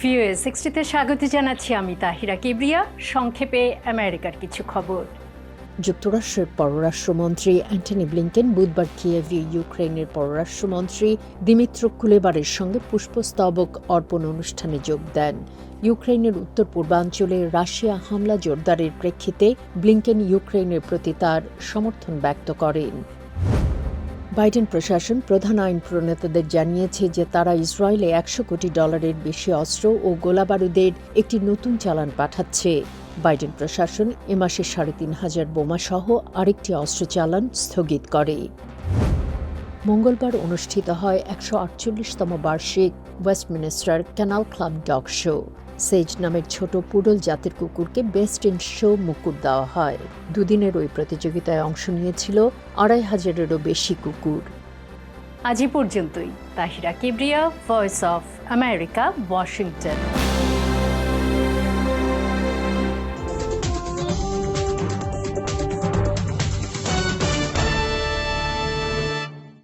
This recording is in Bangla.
ভিওএ সিক্সটিতে স্বাগত জানাচ্ছি আমি তাহিরা কিবরিয়া। সংক্ষেপে আমেরিকার কিছু খবর। যুক্তরাষ্ট্রের পররাষ্ট্রমন্ত্রী অ্যান্টনি ব্লিংকেন বুধবার কিয়েভে ইউক্রেনের পররাষ্ট্রমন্ত্রী দিমিত্র কুলেবারের সঙ্গে পুষ্পস্তবক অর্পণ অনুষ্ঠানে যোগ দেন। ইউক্রেনের উত্তর পূর্বাঞ্চলে রাশিয়া হামলা জোরদারের প্রেক্ষিতে ব্লিংকেন ইউক্রেনের প্রতি তার সমর্থন ব্যক্ত করেন। বাইডেন প্রশাসন প্রধান আইন প্রণেতাদের জানিয়েছে যে তারা ইসরায়েলে একশো কোটি ডলারের বেশি অস্ত্র ও গোলাবারুদের একটি নতুন চালান পাঠাচ্ছে। বাইডেন প্রশাসন এ মাসে সাড়ে তিন হাজার বোমাসহ আরেকটি অস্ত্র চালান স্থগিত করে। মঙ্গলবার অনুষ্ঠিত হয় একশো আটচল্লিশতম বার্ষিক Westminster kennel club dog show. Sage নামের ছোট পুডল জাতের কুকুরকে বেস্ট ইন শো মুকুট দেওয়া হয়। দুদিনের ওই প্রতিযোগিতায় অংশ নিয়েছিল আড়াই হাজারেরও বেশি কুকুর। আজ পর্যন্তই। Tahira Kibria voice of America Washington